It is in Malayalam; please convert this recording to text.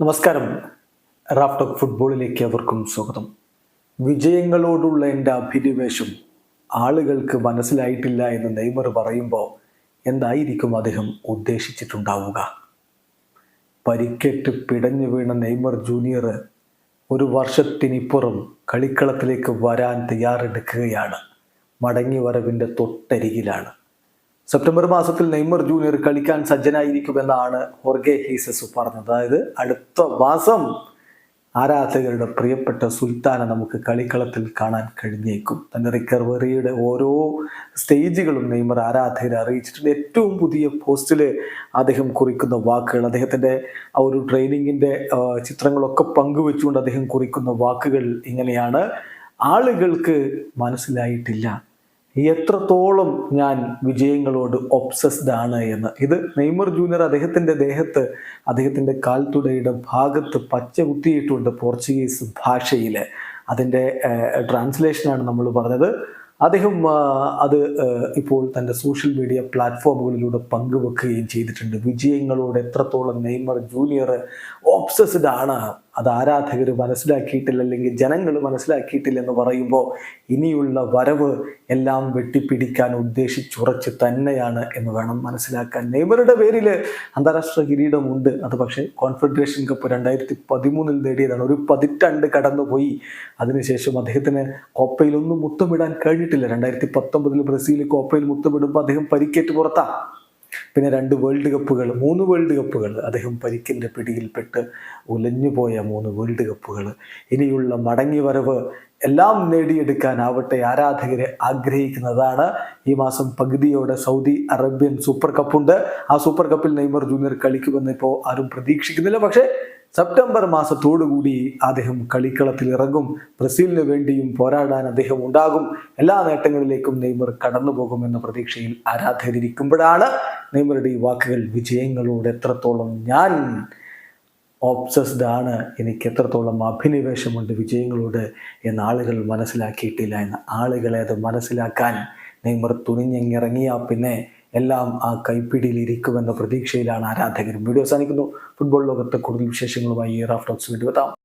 നമസ്കാരം. റാഫ്റ്റോക്ക് ഫുട്ബോളിലേക്ക് അവർക്കും സ്വാഗതം. വിജയങ്ങളോടുള്ള എന്റെ അഭിനിവേശം ആളുകൾക്ക് മനസ്സിലായിട്ടില്ല എന്ന് നെയ്മർ പറയുമ്പോൾ എന്തായിരിക്കും അദ്ദേഹം ഉദ്ദേശിച്ചിട്ടുണ്ടാവുക? പരിക്കേറ്റ് പിടഞ്ഞു വീണ നെയ്മർ ജൂനിയർ ഒരു വർഷത്തിനിപ്പുറം കളിക്കളത്തിലേക്ക് വരാൻ തയ്യാറെടുക്കുകയാണ്. മടങ്ങി വരവിന്റെ തൊട്ടരികിലാണ്. സെപ്റ്റംബർ മാസത്തിൽ നെയ്മർ ജൂനിയർ കളിക്കാൻ സജ്ജനായിരിക്കുമെന്നാണ് ഹോർഗെ ഹീസസ് പറഞ്ഞത്. അതായത് അടുത്ത മാസം ആരാധകരുടെ പ്രിയപ്പെട്ട സുൽത്താനെ നമുക്ക് കളിക്കളത്തിൽ കാണാൻ കഴിഞ്ഞേക്കും. തന്റെ റിക്കവറിയുടെ ഓരോ സ്റ്റേജുകളും നെയ്മർ ആരാധകരെ അറിയിച്ചിട്ടുണ്ട്. ഏറ്റവും പുതിയ പോസ്റ്റിൽ അദ്ദേഹം കുറിക്കുന്ന വാക്കുകൾ അദ്ദേഹത്തിന്റെ ആ ഒരു ട്രെയിനിങ്ങിന്റെ ചിത്രങ്ങളൊക്കെ പങ്കുവെച്ചുകൊണ്ട് അദ്ദേഹം കുറിക്കുന്ന വാക്കുകൾ ഇങ്ങനെയാണ്. ആളുകൾക്ക് മനസ്സിലായിട്ടില്ല. എത്രത്തോളം ഞാൻ വിജയങ്ങളോട് ഒബ്സസ്ഡ് ആണ് എന്ന്. ഇത് നെയ്മർ ജൂനിയർ അദ്ദേഹത്തിന്റെ ദേഹത്ത് അദ്ദേഹത്തിന്റെ കാൽത്തുടയുടെ ഭാഗത്ത് പച്ച കുത്തിയിട്ടുണ്ട് പോർച്ചുഗീസ് ഭാഷയിൽ അതിന്റെ ട്രാൻസ്ലേഷനാണ് നമ്മൾ പറഞ്ഞത്. അദ്ദേഹം അത് ഇപ്പോൾ തന്റെ സോഷ്യൽ മീഡിയ പ്ലാറ്റ്ഫോമുകളിലൂടെ പങ്കുവെക്കുകയും ചെയ്തിട്ടുണ്ട്. വിജയങ്ങളോട് എത്രത്തോളം നെയ്മർ ജൂനിയർ ഓപ്സസ്ഡ് ആണ് അത് ആരാധകർ മനസ്സിലാക്കിയിട്ടില്ല അല്ലെങ്കിൽ ജനങ്ങൾ മനസ്സിലാക്കിയിട്ടില്ല എന്ന് പറയുമ്പോൾ ഇനിയുള്ള വരവ് എല്ലാം വെട്ടിപ്പിടിക്കാൻ ഉദ്ദേശിച്ചുറച്ച് തന്നെയാണ് എന്ന് വേണം മനസ്സിലാക്കാൻ. നെയ്മറുടെ പേരിൽ അന്താരാഷ്ട്ര കിരീടമുണ്ട്. അത് പക്ഷേ കോൺഫെഡറേഷൻ കപ്പ് രണ്ടായിരത്തി പതിമൂന്നിൽ നേടിയതാണ്. ഒരു പതിറ്റാണ്ട് കടന്നുപോയി. അതിനുശേഷം അദ്ദേഹത്തിന് കോപ്പയിലൊന്നും മുത്തമിടാൻ കഴിഞ്ഞിട്ടില്ല രണ്ടായിരത്തി പത്തൊമ്പതിൽ ബ്രസീൽ കോപ്പയിൽ മുത്തമിടുമ്പോൾ അദ്ദേഹം പരിക്കേറ്റ് പുറത്താണ് പിന്നെ രണ്ട് വേൾഡ് കപ്പുകൾ മൂന്ന് വേൾഡ് കപ്പുകൾ അദ്ദേഹം പരിക്കിന്റെ പിടിയിൽപ്പെട്ട് ഉലഞ്ഞുപോയ മൂന്ന് വേൾഡ് കപ്പുകൾ ഇനിയുള്ള മടങ്ങി വരവ് എല്ലാം നേടിയെടുക്കാനാവട്ടെ ആരാധകരെ ആഗ്രഹിക്കുന്നതാണ്. ഈ മാസം പകുതിയോടെ സൗദി അറേബ്യൻ സൂപ്പർ കപ്പുണ്ട്. ആ സൂപ്പർ കപ്പിൽ നെയ്മർ ജൂനിയർ കളിക്കുമെന്ന് ഇപ്പോൾ ആരും പ്രതീക്ഷിക്കുന്നില്ല. പക്ഷേ സെപ്റ്റംബർ മാസത്തോടുകൂടി അദ്ദേഹം കളിക്കളത്തിൽ ഇറങ്ങും ബ്രസീലിന് വേണ്ടിയും പോരാടാൻ അദ്ദേഹം ഉണ്ടാകും. എല്ലാ നേട്ടങ്ങളിലേക്കും നെയ്മർ കടന്നു പോകുമെന്ന പ്രതീക്ഷയിൽ ആരാധകരിക്കുമ്പോഴാണ് നെയ്മറുടെ ഈ വാക്കുകൾ. വിജയങ്ങളോട് എത്രത്തോളം ഞാൻ ഓപ്സസ്ഡ് ആണ് എനിക്ക് എത്രത്തോളം അഭിനിവേശമുണ്ട് വിജയങ്ങളോട് എന്ന് ആളുകൾ മനസ്സിലാക്കിയിട്ടില്ല എന്ന് ആളുകളെ അത് മനസ്സിലാക്കാൻ നെയ്മർ തുനിഞ്ഞിറങ്ങിയാൽ പിന്നെ എല്ലാം ആ കൈപ്പിടിയിലിരിക്കുമെന്ന പ്രതീക്ഷയിലാണ് ആരാധകരും. വീഡിയോ അവസാനിക്കുന്നു. ഫുട്ബോൾ ലോകത്തെ കൂടുതൽ വിശേഷങ്ങളുമായി ഡോക്സ് വീണ്ടും എത്താം